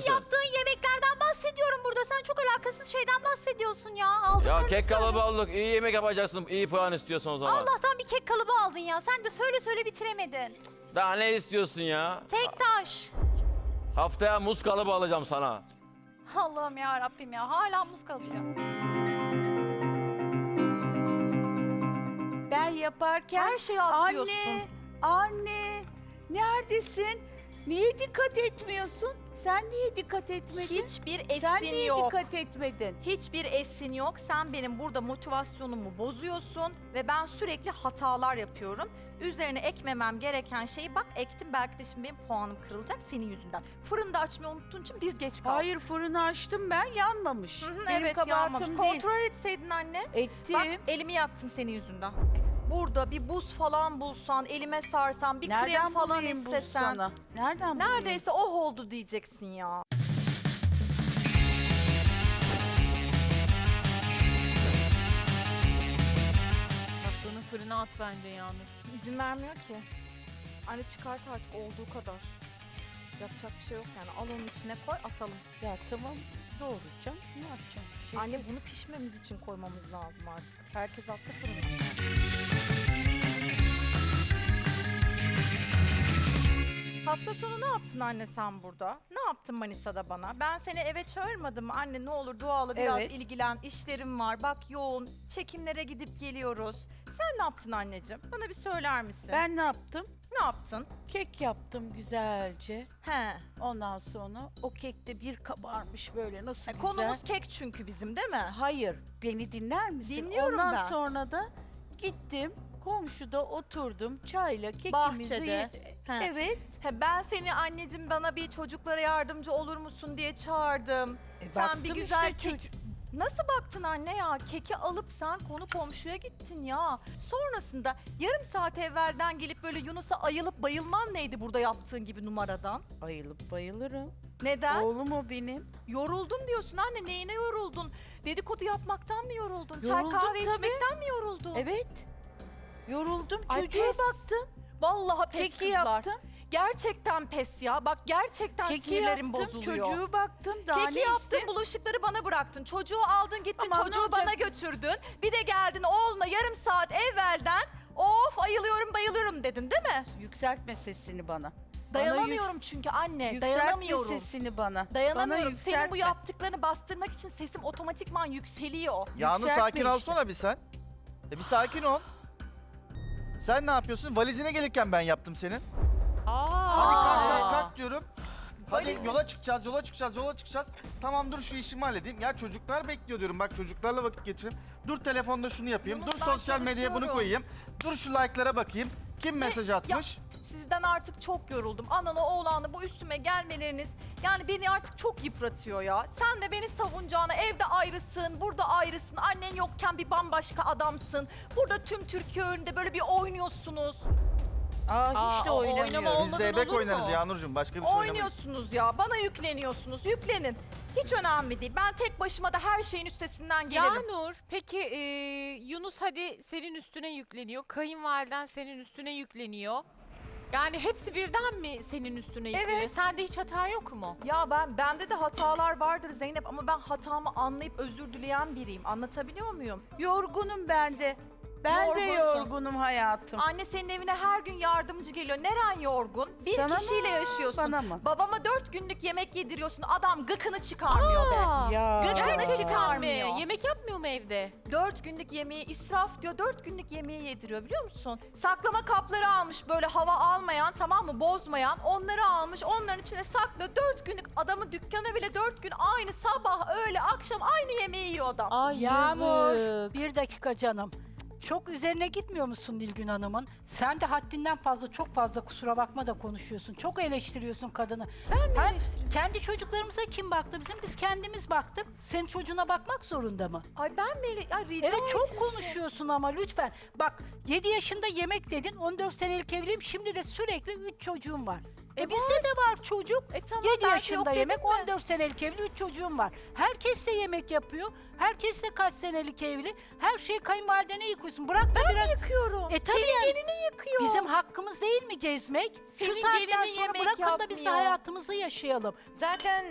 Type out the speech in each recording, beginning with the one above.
sen? yaptığın yemeklerden bahsediyorum burada. Sen çok alakasız şeyden bahsediyorsun ya. Ya Aldıklarını kek kalıbı aldık. İyi yemek yapacaksın. İyi puan istiyorsan o zaman. Allah'tan bir kek kalıbı aldın ya. Sen de söyle söyle bitiremedin. Daha ne istiyorsun ya? Tek taş. Haftaya muz kalıbı alacağım sana. Allah'ım ya Rabbim ya. Hala muz kalıbı. Ben yaparken Her şeyi atlıyorsun. Anne, anne neredesin? Niye dikkat etmiyorsun? Sen niye dikkat etmedin? Hiçbir Sen esin niye yok. dikkat etmedin? Hiçbir esin yok. Sen benim burada motivasyonumu bozuyorsun ve ben sürekli hatalar yapıyorum. Üzerine ekmemem gereken şeyi bak ektim belki de şimdi benim puanım kırılacak senin yüzünden. Fırında açmayı unuttuğun için biz geç kaldık. Hayır fırını açtım ben yanmamış. Hı hı, Benim evet kabahatim yanmamış. değil. Kontrol etseydin anne. Ettim. Bak elimi yaktım senin yüzünden. Burada bir buz falan bulsan, elime sarsan, bir krem Nereden falan bulayım bu istesen. sana? Nereden bulayım? Neredeyse oh oldu diyeceksin ya. Tatlının fırına at bence Yağmur. İzin vermiyor ki. Anne çıkart artık olduğu kadar. Yapacak bir şey yok yani. Al onun içine koy atalım. Ya tamam doğrayacağım. Ne yapacağım? Bir şey Anne bunu pişmemiz için koymamız lazım artık. Herkes attı fırına. Hafta sonu ne yaptın anne sen burada? Ne yaptın Manisa'da bana? Ben seni eve çağırmadım mı? Anne ne olur dualı biraz Evet. ilgilen. İşlerim var. Bak yoğun. Çekimlere gidip geliyoruz. Sen ne yaptın anneciğim? Bana bir söyler misin? Ben ne yaptım? ne yaptın? Kek yaptım güzelce. He. Ondan sonra o kekte bir kabarmış böyle nasıl E, güzel. Konumuz kek çünkü bizim değil mi? Hayır, beni dinler misin? Dinliyorum Ondan ben. sonra da gittim, komşuda oturdum, çayla kekimizi Bahçede. He. Evet. He, ben seni anneciğim bana bir çocuklara yardımcı olur musun diye çağırdım. E, sen baktım bir güzel işte kek... Nasıl baktın anne ya? Keki alıp sen konu komşuya gittin ya. Sonrasında yarım saat evvelden gelip böyle Yunus'a ayılıp bayılman neydi burada yaptığın gibi numaradan? Bayılıp bayılırım. Neden? Oğlum o benim. Yoruldum diyorsun anne. Neyine yoruldun? Dedikodu yapmaktan mı yoruldun? Çay Yoruldum kahve tabii. içmekten mi yoruldun? Evet. Yoruldum, Ay, çocuğa pes. baktım. Vallahi pes Keki kızlar. yaptım. Gerçekten pes ya. Bak gerçekten Keki sinirlerim yaptım, bozuluyor. çocuğu baktım. Daha Keki ne yaptın, isteyeyim? bulaşıkları bana bıraktın. Çocuğu aldın gittin, Aman ne çocuğu olacak? bana götürdün. Bir de geldin oğluna yarım saat evvelden of ayılıyorum bayılıyorum dedin değil mi? Yükseltme sesini bana. Dayanamıyorum çünkü anne, yükseltme dayanamıyorum. sesini bana. Dayanamıyorum. Bana Senin bu yükseltme. yaptıklarını bastırmak için sesim otomatikman yükseliyor. Yükseltme sakin işte. olsana bir sen. E bir sakin ol. Sen ne yapıyorsun? Valizine gelirken ben yaptım senin. Aa. Hadi kalk kalk kalk diyorum. Hadi Valizin- yola çıkacağız, yola çıkacağız, yola çıkacağız. Tamam dur şu işimi halledeyim. Ya çocuklar bekliyor diyorum. Bak çocuklarla vakit geçireyim. Dur telefonda şunu yapayım. Yunus, dur ben sosyal medyaya bunu çalışıyorum. koyayım. Dur şu like'lara bakayım. Kim mesaj atmış? Sizden artık çok yoruldum. Analı oğlanlı bu üstüme gelmeleriniz yani beni artık çok yıpratıyor ya. Sen de beni savunacağına evde ayrısın, burada ayrısın. Annen yokken bir bambaşka adamsın. Burada tüm Türkiye önünde böyle bir oynuyorsunuz. Aa, Aa, hiç de o oynamıyor. Biz olmadan zeybek olur mu? oynarız Yağnurcuğum. Başka bir şey oynamayız. Oynuyorsunuz ya. Bana yükleniyorsunuz. Yüklenin. Hiç önemli değil. Ben tek başıma da her şeyin üstesinden gelirim. Yağnur, peki e, Yunus hadi senin üstüne yükleniyor. Kayınvaliden senin üstüne yükleniyor. Yani hepsi birden mi senin üstüne yükleniyor? Evet. Sende hiç hata yok mu? Ya ben bende de hatalar vardır Zeynep ama ben hatamı anlayıp özür dileyen biriyim. Anlatabiliyor muyum? Yorgunum ben de. Ben de Yorgunsun. yorgunum hayatım. Anne senin evine her gün yardımcı geliyor. Neren yorgun? Bir Sana kişiyle mı, yaşıyorsun. bana mı? Babama dört günlük yemek yediriyorsun. Adam gıkını çıkarmıyor be. Aa, Ya. Gıkını Gerçekten mi? çıkarmıyor. Yemek yapmıyor mu evde? Dört günlük yemeği israf diyor. Dört günlük yemeği yediriyor biliyor musun? Saklama kapları almış böyle hava almayan tamam mı bozmayan. Onları almış onların içine saklıyor. Dört günlük adamın dükkanı bile dört gün aynı sabah öğle akşam aynı yemeği yiyor adam. Ay Yağmur. yazık. Bir dakika canım. Çok üzerine gitmiyor musun Nilgün Hanım'ın? Sen de haddinden fazla çok fazla kusura bakma da konuşuyorsun. Çok eleştiriyorsun kadını. Ben mi eleştiriyorum? Kendi çocuklarımıza kim baktı bizim? Biz kendimiz baktık. Senin çocuğuna bakmak zorunda mı? Ay ben mi ele... Ay rica Evet çok etmişim. konuşuyorsun ama lütfen. Bak 7 yaşında yemek dedin, 14 senelik evliyim. Şimdi de sürekli 3 çocuğum var. E bizde de var çocuk. E tamam 7 belki yok yaşında dedim yemek, mi? 14 senelik evli, 3 çocuğum var. Herkes de yemek yapıyor. Herkes de kaç senelik evli. Her şeyi kayınvalidene yıkıyorsun. Bırak da biraz... Yakıyorum. E tabii Senin yani. gelini yakıyor. Bizim hakkımız değil mi gezmek? Senin Şu saatten gelinin sonra yemek bırakın da biz de yapmıyor. hayatımızı yaşayalım. Zaten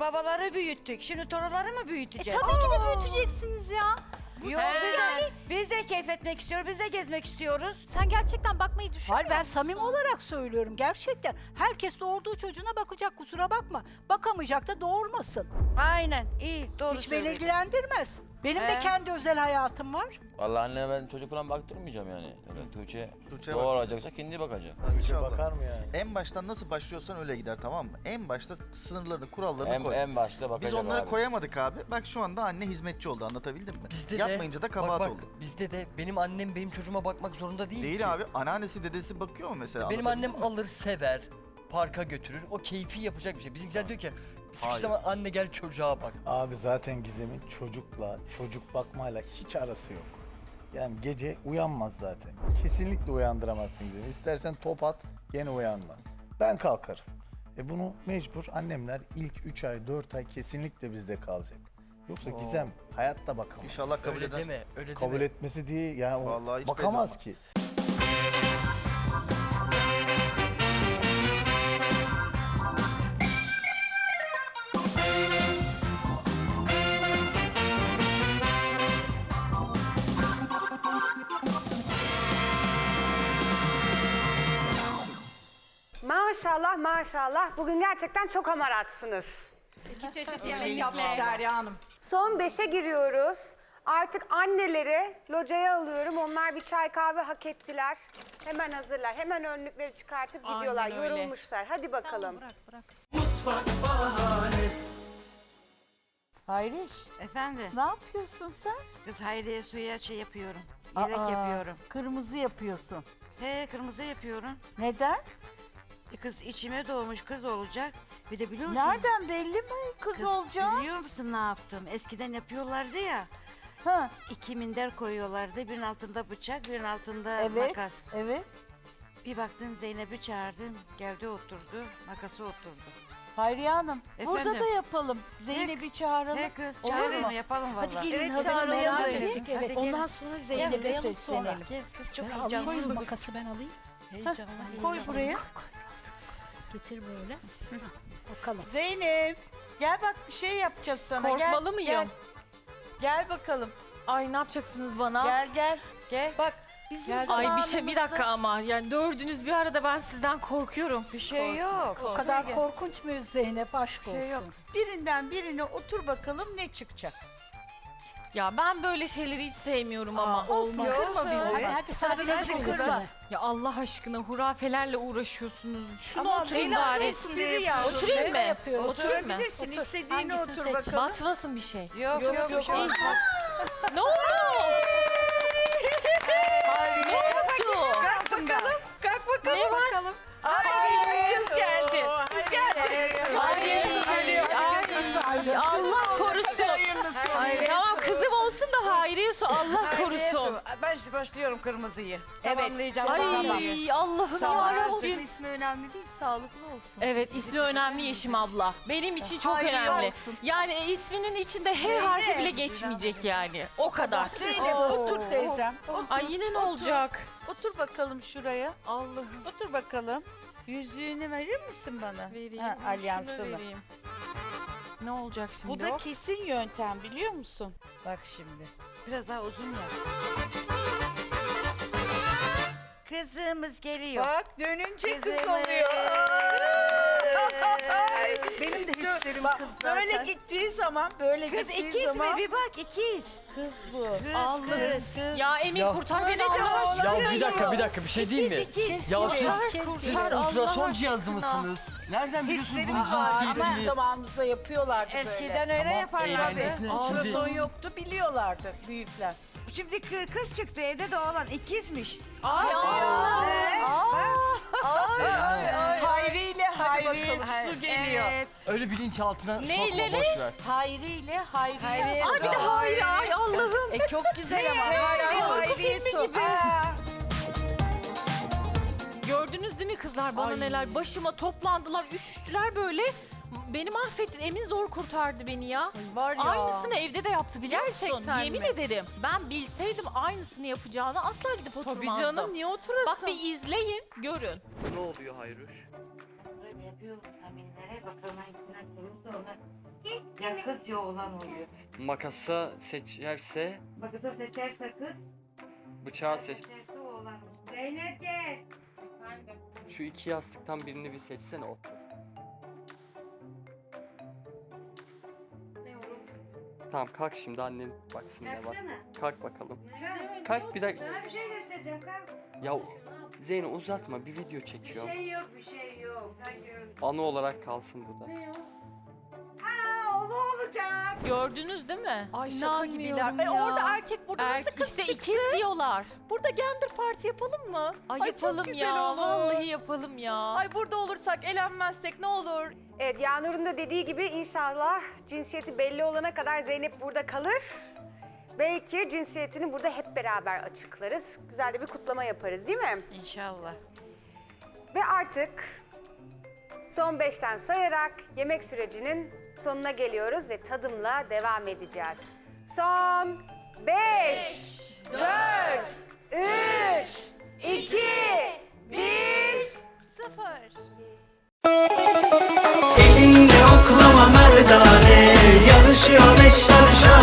babaları büyüttük. Şimdi torunları mı E büyüteceğiz? tabii ki de büyüteceksiniz ya. Yok, biz, de, biz de keyif etmek istiyoruz, biz de gezmek istiyoruz. Sen gerçekten bakmayı düşünmüyor Hayır ben musun? samimi olarak söylüyorum gerçekten. Herkes doğurduğu çocuğuna bakacak kusura bakma. Bakamayacak da doğurmasın. Aynen, iyi, doğru Hiç beni ilgilendirmez. Benim de He. kendi özel hayatım var. Vallahi anne ben çocuk falan baktırmayacağım yani. Öyle Tuğçe Tuğçe'ye bak. doğuracaksa kendi bakacak. İnşallah. Bakar mı yani? En baştan nasıl başlıyorsan öyle gider tamam mı? En başta sınırlarını, kurallarını En, koy. en başta bakacak Biz onları abi. koyamadık abi. Bak şu anda anne hizmetçi oldu anlatabildim mi? Bizde Yapmayınca de, da kabahat bak, bak, oldu. Bizde de benim annem benim çocuğuma bakmak zorunda değil, ki. Değil abi. Anneannesi dedesi bakıyor mu mesela? Benim annem mi? alır sever, parka götürür. O keyfi yapacak bir şey. Bizimkiler diyor ki sıkıştı zaman anne gel çocuğa bak. Abi zaten Gizem'in çocukla, çocuk bakmayla hiç arası yok. Yani gece uyanmaz zaten. Kesinlikle uyandıramazsın Gizem'i. İstersen top at, gene uyanmaz. Ben kalkarım. E bunu mecbur annemler ilk 3 ay, 4 ay kesinlikle bizde kalacak. Yoksa Gizem hayatta bakamaz. İnşallah kabul öyle eder. deme, öyle Kabul deme. etmesi diye yani o Vallahi hiç belli bakamaz olmaz. ki. Maşallah maşallah. Bugün gerçekten çok hamaratsınız. İki çeşit yemek yaptık Derya Hanım. Son beşe giriyoruz. Artık anneleri locaya alıyorum. Onlar bir çay kahve hak ettiler. Hemen hazırlar. Hemen önlükleri çıkartıp Aynen gidiyorlar. öyle. Yorulmuşlar. Hadi bakalım. Hayriş Efendim, ne yapıyorsun sen? kız Hayriye suya şey yapıyorum. Yelek Aa, yapıyorum. Kırmızı yapıyorsun. He, kırmızı yapıyorum. Neden? E kız içime doğmuş kız olacak. Bir de biliyor musun? Nereden belli mi kız, Kız, olacağım? Biliyor musun ne yaptım? Eskiden yapıyorlardı ya. Ha, İki minder koyuyorlardı. Birinin altında bıçak, birinin altında Evet. makas. evet. Bir baktım Zeynep'i çağırdım. Geldi oturdu. Makası oturdu. Hayriye Hanım burada Efendim? da yapalım. Zeynep'i çağıralım. He kız Olur mu? yapalım vallahi. Hadi gelin Evet, hazırlayalım. çağırın, Hadi. hadi. Evet. Hadi Ondan sonra Zeynep'e sonra. seslenelim. Gel kız çok Ben alayım heyecanlı. mı? makası ben alayım. Heyecanlı. Koy buraya. Getir böyle. Bakalım. Zeynep gel bak bir şey yapacağız sana. Korkmalı gel, mıyım? Gel. Gel bakalım. Ay ne yapacaksınız bana? Gel gel. Gel. Bak bizim Ay bir şey bir dakika ama yani dördünüz bir arada ben sizden korkuyorum. Bir şey yok. O kadar korkunç muyuz Zeynep aşk olsun. şey yok. Birinden birine otur bakalım ne çıkacak. Ya ben böyle şeyleri hiç sevmiyorum ama. Olmaz. Kırma bizi. Hadi hadi sen Hadi, kırma. birisini. Ya Allah aşkına hurafelerle uğraşıyorsunuz. Şunu Ama oturayım bari. espri yavrum. Oturayım mı? Oturayım mı? Oturabilirsin. Otur. istediğini Hangisini otur seç? bakalım. Batmasın bir şey. Yok Yok, yok. yok, yok. yok. ne oldu? Ben başlıyorum kırmızıyı. Evet. Tamamlayacağım. Ay. Allah'ım yarabbim. ismi önemli değil, sağlıklı olsun. Evet ismi önemli Yeşim abla. Benim için çok Hayriye önemli. olsun. Yani isminin içinde H harfi bile geçmeyecek yani. O kadar. Zeynep otur teyzem. Otur, Ay yine ne otur. olacak? Otur bakalım şuraya. Allah'ım. Otur bakalım. Yüzüğünü verir misin bana? Vereyim. Ha, şunu alyansını. vereyim. Ne olacak şimdi Bu da o? kesin yöntem biliyor musun? Bak şimdi. Biraz daha uzun ya. Kızımız geliyor. Bak dönünce kız oluyor. Ay, Benim de hislerim Bak, kız Böyle zaten. gittiği zaman, böyle Kız gittiği ikiz zaman. mi? Bir bak ikiz. Kız bu. Kız Allah'ım. kız. Kız. Ya Emin Ya- kurtar Öyle beni de Allah aşkına. Ya bir dakika bir dakika bir şey değil mi? ikiz. Ya Kurtar, siz, kurtar, siz Allah ultrason aşkına. cihazı mısınız? Nereden biliyorsunuz Hislerim bunun Aa, Bizim cinsiyetini? zamanımızda yapıyorlardı Eskiden böyle. öyle yaparlardı. eğlencesine Ultrason şimdi yoktu biliyorlardı büyükler. Şimdi kı- kız çıktı evde de oğlan ikizmiş. Ay, Hayri ile Hayri su geliyor. Evet. öyle bilinçaltına Neyle sokma boş ver. Hayri ile Hayri. Hayri. Ay bir de hayır ay Allah'ım. E çok güzel ama. Hayri, Korku Hayri filmi su. gibi. Aa, Gördünüz değil mi kızlar bana Ay. neler? Başıma toplandılar, üşüştüler böyle. Beni mahvettin. Emin zor kurtardı beni ya. Var ya. Aynısını evde de yaptı biliyor musun? Gerçekten Yemin mi? ederim. Ben bilseydim aynısını yapacağını asla gidip oturmazdım. Tabii canım niye oturasın? Bak bir izleyin, görün. Ne oluyor Hayruş? Yapıyor vitaminlere bakalım hangisinden kurulsa ona. Ya kız ya oğlan oluyor. Makasa seçerse Bakısa seçerse kız, bıçağı seç. seçerse oğlan. Zeynep gel. Şu iki yastıktan birini bir seçsene otur. Tamam kalk şimdi annen baksın ne var. Kalksana. Kalk bakalım. Kalk. Kalk bir dakika. Sana bir şey göstereceğim kalk. Ya Zeyno uzatma bir video çekiyor. Bir şey yok bir şey yok. Sen gör. Anı olarak kalsın bu da. Aa oğlu olacak. Gördünüz değil mi? Ay şaka gibiler. İnanmıyorum E, ya. orada erkek burada Er, nasıl kız işte çıktı? ikiz diyorlar. Burada gender parti yapalım mı? Ay, Ay, çok yapalım güzel ya. olur. Vallahi yapalım ya. Ay burada olursak elenmezsek ne olur? Evet Yağnur'un da dediği gibi inşallah cinsiyeti belli olana kadar Zeynep burada kalır. Belki cinsiyetini burada hep beraber açıklarız. Güzel de bir kutlama yaparız değil mi? İnşallah. Ve artık son beşten sayarak yemek sürecinin sonuna geliyoruz ve tadımla devam edeceğiz. Son beş, dört, üç, iki, bir. Ama merdane Yarışıyor eşler şahane